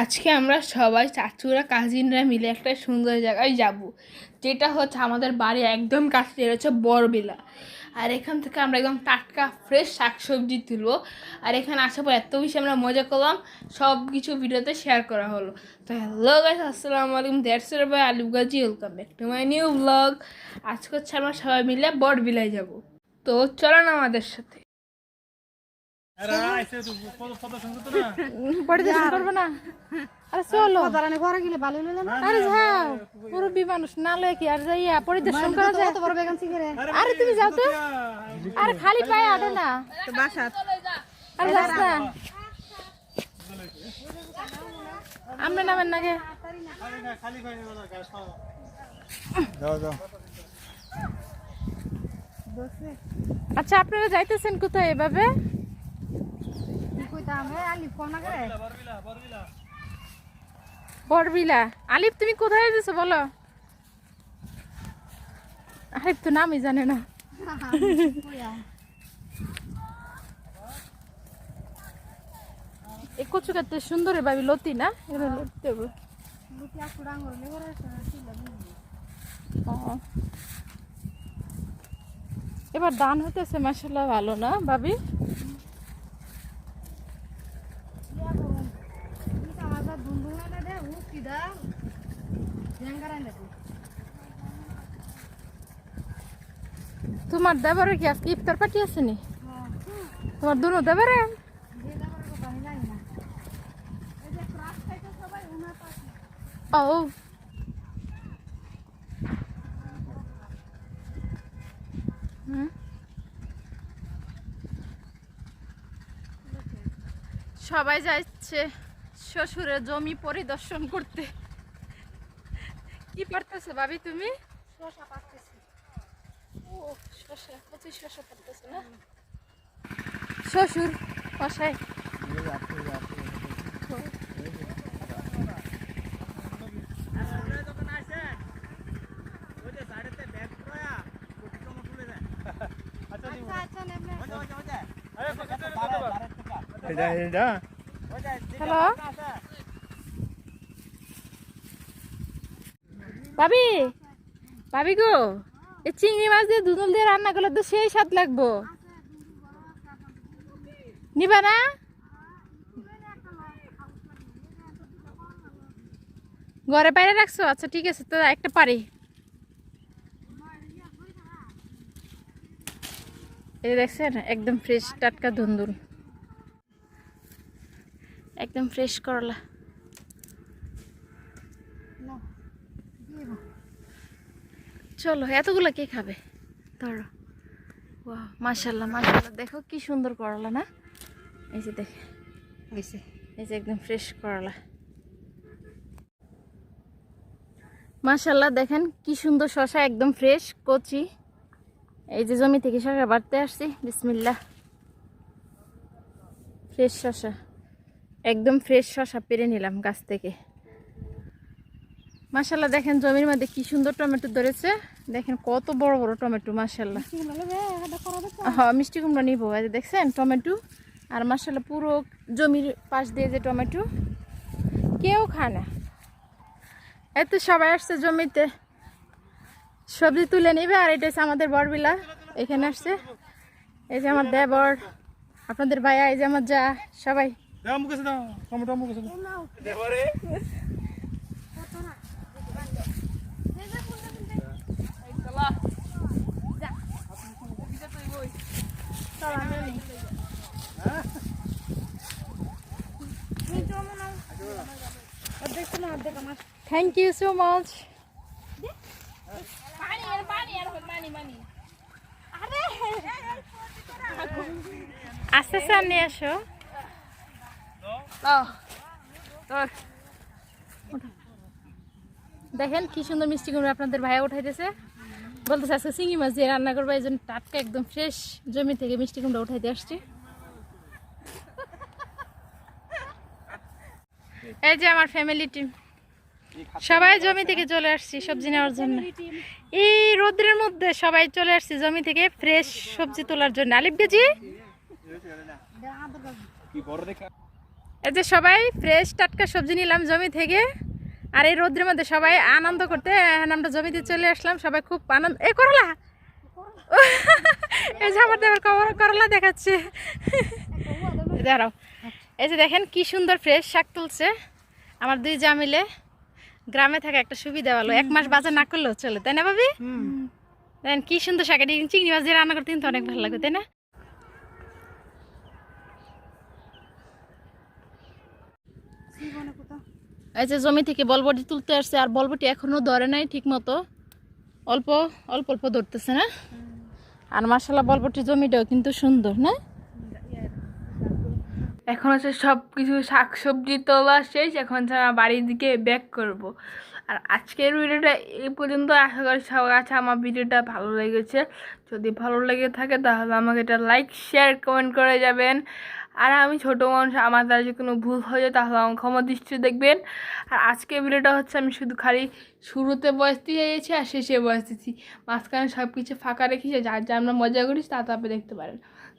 আজকে আমরা সবাই চাচুরা, কাজিনরা মিলে একটা সুন্দর জায়গায় যাব। যেটা হচ্ছে আমাদের বাড়ি একদম কাছে এটা হচ্ছে বড়বিলা আর এখান থেকে আমরা একদম টাটকা ফ্রেশ শাকসবজি তুলবো। আর এখানে আসার পর এত বেশি আমরা মজা করলাম সব কিছু ভিডিওতে শেয়ার করা হলো। তো হ্যালো গাইস আসসালামু আলাইকুম। দ্যাটস ভাই Alif Gazi welcome back to my new blog আজকে হচ্ছে আমরা সবাই মিলে বড়বিলায় যাব। তো চলো না আমাদের সাথে। পড়ে দেশ করবে না? আরে চলো। দাঁড়ানে ঘরে গেলে ভালো হলো না? আরে যাও মুরব্বী মানুষ না লয় কি আর যাইয়া পরিদর্শন করা যায় কত বড় বেগান শিখে আরে তুমি যাও তো। আরে খালি পায়ে আটে না। বাসা। আরে যাস না আমরা নামেন আচ্ছা আপনারা যাইতেছেন কোথায় এভাবে? বড়বিলা আলিফ তুমি কোথায় যেছো বলো? আলিফ তো নামই জানে না। এই কচু কাটতে সুন্দর ভাবি লতি না? এগুলো লতি। এবার দান হতেছে মাসাল্লাহ ভালো না ভাবি? তোমার দেবরে কি আজকে ইফতার পার্টি আছে নি তোমার দুনো দেবরে? ও। সবাই যাচ্ছে শ্বশুরের জমি পরিদর্শন করতে। কি পারতেছে ভাবি তুমি? শশা পাচ্ছি ও শশা কচি শশা পারতেছে না? শ্বশুর মশাই আচ্ছা আচ্ছা নেমনে হ্যালো? ভাবি ভাবি গো এই চিংড়ি মাছ দিয়ে দুধল দিয়ে রান্না করলে তো সেই স্বাদ লাগবো। নিবা না? ঘরে বাইরে রাখছো? আচ্ছা ঠিক আছে, তো একটা পারি। এই দেখছেন, একদম ফ্রেশ টাটকা ধুন্দুল। একদম ফ্রেশ করলা না দিব চলো এতগুলো কে খাবে? ধরো। বাহ মাশাল্লাহ মাশাল্লাহ দেখো কি সুন্দর করলা না? এই যে দেখে এই যে একদম ফ্রেশ করলা। মাশাল্লাহ দেখেন কি সুন্দর শশা একদম ফ্রেশ কচি। এই যে জমি থেকে শশা বাড়তে আসছি বিসমিল্লা ফ্রেশ শশা একদম ফ্রেশ শশা পেরে নিলাম গাছ থেকে। মাশাল্লাহ দেখেন জমির মধ্যে কি সুন্দর টমেটো ধরেছে। দেখেন কত বড় বড় টমেটো দে হ্যাঁ মিষ্টি কুমড়া নিবো। দেখছেন টমেটো। আর মাসাল্লাহ পুরো জমির পাশ দিয়ে যে টমেটো কেউ খায় না। এত সবাই আসছে জমিতে। সবজি তুলে নিবে আর এটা হচ্ছে আমাদের বরবিলা। এখানে আসছে। এই যে আমার দেবর আপনাদের ভাইয়া এই যে আমার যা সবাই দাও মুখে দাও টমেটো মুখে দাও দেখছ না দেখ আমার থ্যাংক ইউ সো মাচ আস্তে আস্তে নিয়ে আসো। দেখেন কি সুন্দর মিষ্টি কুমড়ো আপনাদের ভাইয়া উঠাইতেছে। বলতেছে আজকে চিংড়ি মাছ দিয়ে রান্না করব, এই জন্য টাটকা একদম ফ্রেশ জমি থেকে মিষ্টি কুমড়ো উঠাইতে আসছি। এই যে আমার ফ্যামিলি টিম সবাই জমি থেকে চলে আসছি সবজি নেওয়ার জন্য। এই রোদ্রের মধ্যে সবাই চলে আসছি জমি থেকে ফ্রেশ সবজি তোলার জন্য। আলিফ গেজি এই যে সবাই ফ্রেশ টাটকা সবজি নিলাম জমি থেকে। আর এই রোদ্রের মধ্যে সবাই আনন্দ করতে আমরা জমিতে চলে আসলাম। সবাই খুব আনন্দ এ করলা! এই যে আমার দেবার করলা দেখাচ্ছে। এই দাঁড়াও। এই যে দেখেন কি সুন্দর ফ্রেশ শাক তুলছে। আমার দুই যা মিলে গ্রামে থাকা একটা সুবিধা ভালো। এক মাস বাজার না করলেও চলে তাই না ভাবি? দেখেন কি সুন্দর শাক এটি চিংড়ি মাছ দিয়ে রান্না করতে কিন্তু অনেক ভালো লাগে তাই না? এই যে জমি থেকে বলবটি তুলতে আসছে আর বলবটি এখনও ধরে নাই ঠিক মতো অল্প অল্প অল্প ধরতেছে না? আর মাসাল্লাহ বলবটি জমিটাও কিন্তু সুন্দর না? এখন হচ্ছে সব কিছু শাকসবজি তোলা শেষ, এখন হচ্ছে আমার বাড়ির দিকে ব্যাক করব। আর আজকের ভিডিওটা এই পর্যন্ত, আশা করি সবার কাছে আমার ভিডিওটা ভালো লেগেছে। যদি ভালো লেগে থাকে তাহলে আমাকে এটা লাইক শেয়ার কমেন্ট করে যাবেন। আর আমি ছোটো মানুষ, আমার দ্বারা যদি কোনো ভুল হয়ে যায় তাহলে আমার ক্ষমা দৃষ্টি দেখবেন। আর আজকের ভিডিওটা হচ্ছে আমি শুধু খালি শুরুতে বয়স দিয়ে গেছি আর শেষে বয়স দিচ্ছি। মাঝখানে সব কিছু ফাঁকা রেখেছি, যার যা আমরা মজা করি তা তারপরে দেখতে পারেন।